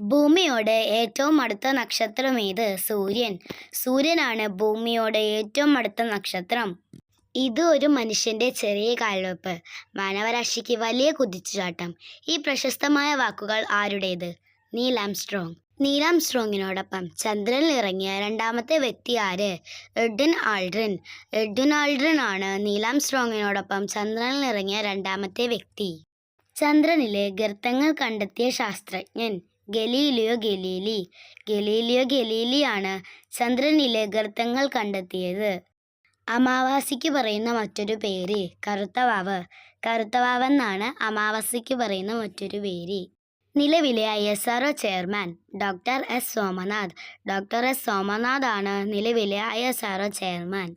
ഭൂമിയോട് ഏറ്റവും അടുത്ത നക്ഷത്രം ഏത്? സൂര്യൻ. സൂര്യനാണ് ഭൂമിയോട് ഏറ്റവും അടുത്ത നക്ഷത്രം. ഇത് ഒരു മനുഷ്യന്റെ ചെറിയ കാൽവെപ്പ്. മാനവരാശിക്ക് വലിയ കുതിച്ചുചാട്ടം. ഈ പ്രശസ്തമായ വാക്കുകൾ ആരുടേത്? Neil Armstrong. നീൽ ആംസ്ട്രോങ്ങിനോടൊപ്പം ചന്ദ്രനിൽ ഇറങ്ങിയ രണ്ടാമത്തെ വ്യക്തി ആര്? Edwin Aldrin. എഡ്വിൻ ആൾഡ്രിൻ ആണ് നീൽ ആംസ്ട്രോങ്ങിനോടൊപ്പം ചന്ദ്രനിൽ ഇറങ്ങിയ രണ്ടാമത്തെ വ്യക്തി. ചന്ദ്രനിലെ ഗർത്തങ്ങൾ കണ്ടെത്തിയ ശാസ്ത്രജ്ഞൻ ഗലീലിയോ ഗലീലി. ഗലീലിയോ ഗലീലിയാണ് ചന്ദ്രനിലെ ഗർത്തങ്ങൾ കണ്ടെത്തിയത്. അമാവാസിക്ക് പറയുന്ന മറ്റൊരു പേര് കറുത്തവാവ്. കറുത്തവാവെന്നാണ് അമാവാസിക്ക് പറയുന്ന മറ്റൊരു പേര്. നിലവിലെ I S R chairman doctor S Somanath. Doctor S Somanath ആണ് നിലവിലെ ഐ എസ് ആർ ചെയർമാൻ.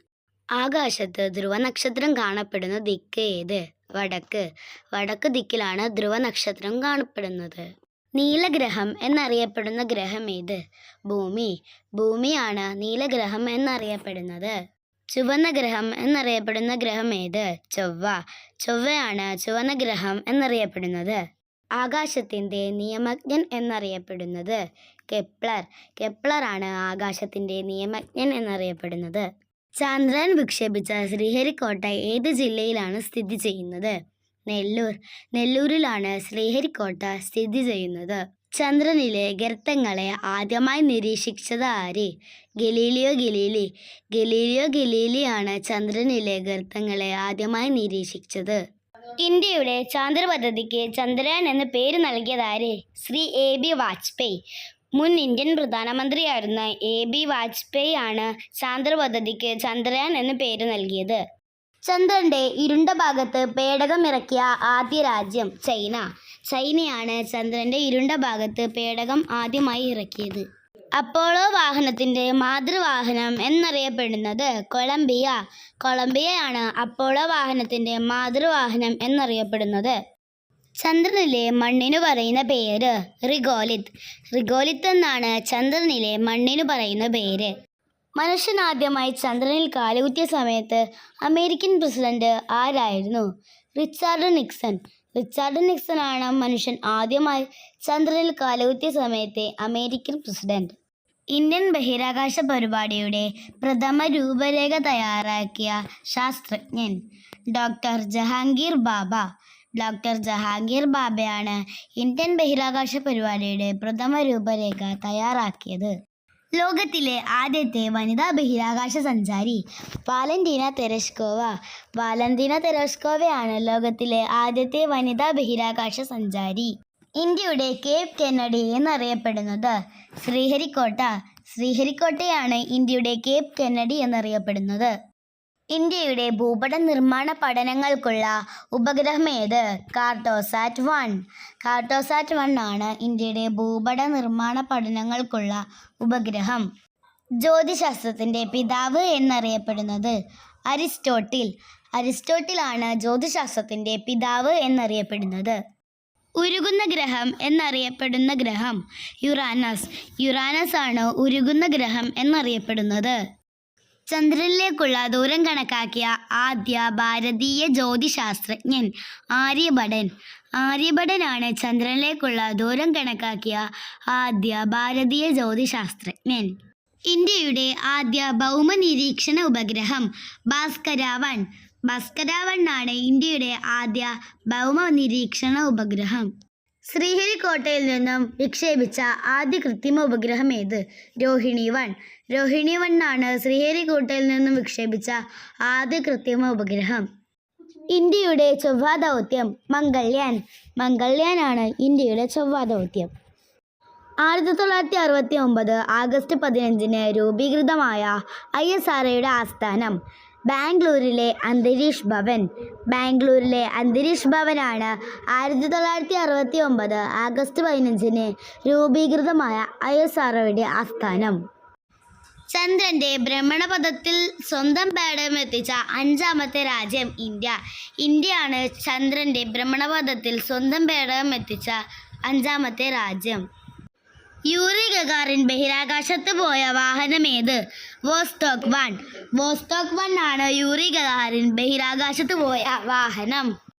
ആകാശത്ത് ധ്രുവ നക്ഷത്രം കാണപ്പെടുന്ന ദിക്ക് ഏത്? വടക്ക്. വടക്ക് ദിക്കിലാണ് ധ്രുവ നക്ഷത്രം കാണപ്പെടുന്നത്. നീലഗ്രഹം എന്നറിയപ്പെടുന്ന ഗ്രഹം ഏത്? ഭൂമി. ഭൂമിയാണ് നീലഗ്രഹം എന്നറിയപ്പെടുന്നത്. ചുവന്ന ഗ്രഹം എന്നറിയപ്പെടുന്ന ഗ്രഹം ഏത്? ചൊവ്വ. ചൊവ്വയാണ് ചുവന്ന ഗ്രഹം എന്നറിയപ്പെടുന്നത്. ആകാശത്തിന്റെ നിയമജ്ഞൻ എന്നറിയപ്പെടുന്നത്. കെപ്ലർ. ആണ് ആകാശത്തിന്റെ നിയമജ്ഞൻ എന്നറിയപ്പെടുന്നത്. ചന്ദ്രൻ വിക്ഷേപിച്ച ശ്രീഹരിക്കോട്ട ഏത് ജില്ലയിലാണ് സ്ഥിതി ചെയ്യുന്നത്? നെല്ലൂർ. നെല്ലൂരിലാണ് ശ്രീഹരിക്കോട്ട സ്ഥിതി ചെയ്യുന്നത്. ചന്ദ്രനിലെ ഗർത്തങ്ങളെ ആദ്യമായി നിരീക്ഷിച്ചത് ആര്? Galileo Galilei. ഗലീലിയോ ഗലീലിയാണ് ചന്ദ്രനിലെ ഗർത്തങ്ങളെ ആദ്യമായി നിരീക്ഷിച്ചത്. ഇന്ത്യയുടെ ചാന്ദ്ര പദ്ധതിക്ക് ചന്ദ്രയാൻ എന്ന പേര് നൽകിയത് ആര്? Shri A B Vajpayee. മുൻ ഇന്ത്യൻ പ്രധാനമന്ത്രിയായിരുന്ന എ ബി വാജ്പേയി ആണ് ചാന്ദ്ര പദ്ധതിക്ക് ചന്ദ്രയാൻ എന്ന പേര് നൽകിയത്. ചന്ദ്രന്റെ ഇരുണ്ട ഭാഗത്ത് പേടകമിറക്കിയ ആദ്യ രാജ്യം ചൈന. ചൈനയാണ് ചന്ദ്രന്റെ ഇരുണ്ട ഭാഗത്ത് പേടകം ആദ്യമായി ഇറക്കിയത്. അപ്പോളോ വാഹനത്തിന്റെ മാതൃവാഹനം എന്നറിയപ്പെടുന്നത് കൊളംബിയ. കൊളംബിയയാണ് അപ്പോളോ വാഹനത്തിന്റെ മാതൃവാഹനം എന്നറിയപ്പെടുന്നത്. ചന്ദ്രനിലെ മണ്ണിനു പറയുന്ന പേര് റിഗോലിത് റിഗോലിത് എന്നാണ് ചന്ദ്രനിലെ മണ്ണിനു പറയുന്ന പേര്. മനുഷ്യൻ ആദ്യമായി ചന്ദ്രനിൽ കാലുകുത്തിയ സമയത്ത് അമേരിക്കൻ പ്രസിഡന്റ് ആരായിരുന്നു? Richard Nixon. റിച്ചാർഡ് നിക്സൺ ആണ് മനുഷ്യൻ ആദ്യമായി ചന്ദ്രനിൽ കാലുകുത്തിയ സമയത്തെ അമേരിക്കൻ പ്രസിഡന്റ്. ഇന്ത്യൻ ബഹിരാകാശ പരിപാടിയുടെ പ്രഥമ രൂപരേഖ തയ്യാറാക്കിയ ശാസ്ത്രജ്ഞൻ ഡോക്ടർ ജഹാംഗീർ ബാബ. ഡോക്ടർ ജഹാംഗീർ ബാബയാണ് ഇന്ത്യൻ ബഹിരാകാശ പരിപാടിയുടെ പ്രഥമ രൂപരേഖ തയ്യാറാക്കിയത്. ലോകത്തിലെ ആദ്യത്തെ വനിതാ ബഹിരാകാശ സഞ്ചാരി വാലന്റീന തെരസ്കോവ വാലന്റീന തെരസ്കോവയാണ് ലോകത്തിലെ ആദ്യത്തെ വനിതാ ബഹിരാകാശ സഞ്ചാരി. ഇന്ത്യയുടെ കേപ് കെന്നഡി എന്നറിയപ്പെടുന്നത് ശ്രീഹരിക്കോട്ട. ശ്രീഹരിക്കോട്ടയാണ് ഇന്ത്യയുടെ കേപ് കെന്നഡി എന്നറിയപ്പെടുന്നത്. ഇന്ത്യയുടെ ഭൂപട നിർമ്മാണ പഠനങ്ങൾക്കുള്ള ഉപഗ്രഹം ഏത് കാർട്ടോസാറ്റ് വൺ. കാർട്ടോസാറ്റ് വൺ ആണ് ഇന്ത്യയുടെ ഭൂപട നിർമ്മാണ പഠനങ്ങൾക്കുള്ള ഉപഗ്രഹം. ജ്യോതിശാസ്ത്രത്തിന്റെ പിതാവ് എന്നറിയപ്പെടുന്നത് അരിസ്റ്റോട്ടിൽ. അരിസ്റ്റോട്ടിലാണ് ജ്യോതിശാസ്ത്രത്തിന്റെ പിതാവ് എന്നറിയപ്പെടുന്നത്. ഉരുകുന്ന ഗ്രഹം എന്നറിയപ്പെടുന്ന ഗ്രഹം യുറാനസ്. യുറാനസ് ആണ് ഉരുകുന്ന ഗ്രഹം എന്നറിയപ്പെടുന്നത്. ചന്ദ്രനിലേക്കുള്ള ദൂരം കണക്കാക്കിയ ആദ്യ ഭാരതീയ ജ്യോതിശാസ്ത്രജ്ഞൻ ആര്യഭടൻ. ആര്യഭടനാണ് ചന്ദ്രനിലേക്കുള്ള ദൂരം കണക്കാക്കിയ ആദ്യ ഭാരതീയ ജ്യോതിശാസ്ത്രജ്ഞൻ. ഇന്ത്യയുടെ ആദ്യ ഭൗമ നിരീക്ഷണ ഉപഗ്രഹം ഭാസ്കര വൺ ഭാസ്കര വൺ ആണ് ഇന്ത്യയുടെ ആദ്യ ഭൗമ നിരീക്ഷണ ഉപഗ്രഹം. ശ്രീഹരിക്കോട്ടയിൽ നിന്നും വിക്ഷേപിച്ച ആദ്യ കൃത്രിമ ഉപഗ്രഹം ഏത്? രോഹിണി വൺ രോഹിണി വൺ ആണ് ശ്രീഹരിക്കോട്ടയിൽ നിന്നും വിക്ഷേപിച്ച ആദ്യ കൃത്രിമ ഉപഗ്രഹം. ഇന്ത്യയുടെ ചൊവ്വാ ദൗത്യം മംഗൾയാൻ. ആണ് ഇന്ത്യയുടെ ചൊവ്വാ ദൗത്യം ആയിരത്തി തൊള്ളായിരത്തി അറുപത്തി ഒമ്പത് ആഗസ്റ്റ് പതിനഞ്ചിന് രൂപീകൃതമായ ഐ എസ് ആർ ആസ്ഥാനം. ബാംഗ്ലൂരിലെ അന്തരീഷ് ഭവൻ. ബാംഗ്ലൂരിലെ അന്തരീഷ് ഭവനാണ് ആയിരത്തി തൊള്ളായിരത്തി അറുപത്തി ഒമ്പത് ആഗസ്റ്റ് പതിനഞ്ചിന് രൂപീകൃതമായ ഐ എസ് ആർ ആസ്ഥാനം. ചന്ദ്രന്റെ ഭ്രമണപഥത്തിൽ സ്വന്തം പേടകം എത്തിച്ച അഞ്ചാമത്തെ രാജ്യം ഇന്ത്യ. ഇന്ത്യയാണ് ചന്ദ്രന്റെ ഭ്രമണപഥത്തിൽ സ്വന്തം പേടകം എത്തിച്ച അഞ്ചാമത്തെ രാജ്യം. യൂറി ഗഗാറിൻ ബഹിരാകാശത്ത് പോയ വാഹനം ഏത് വോസ്റ്റോക്ക് വൺ. വോസ്റ്റോക്ക് വൺ ആണ് യൂറി ഗഗാറിൻ ബഹിരാകാശത്ത് പോയ വാഹനം.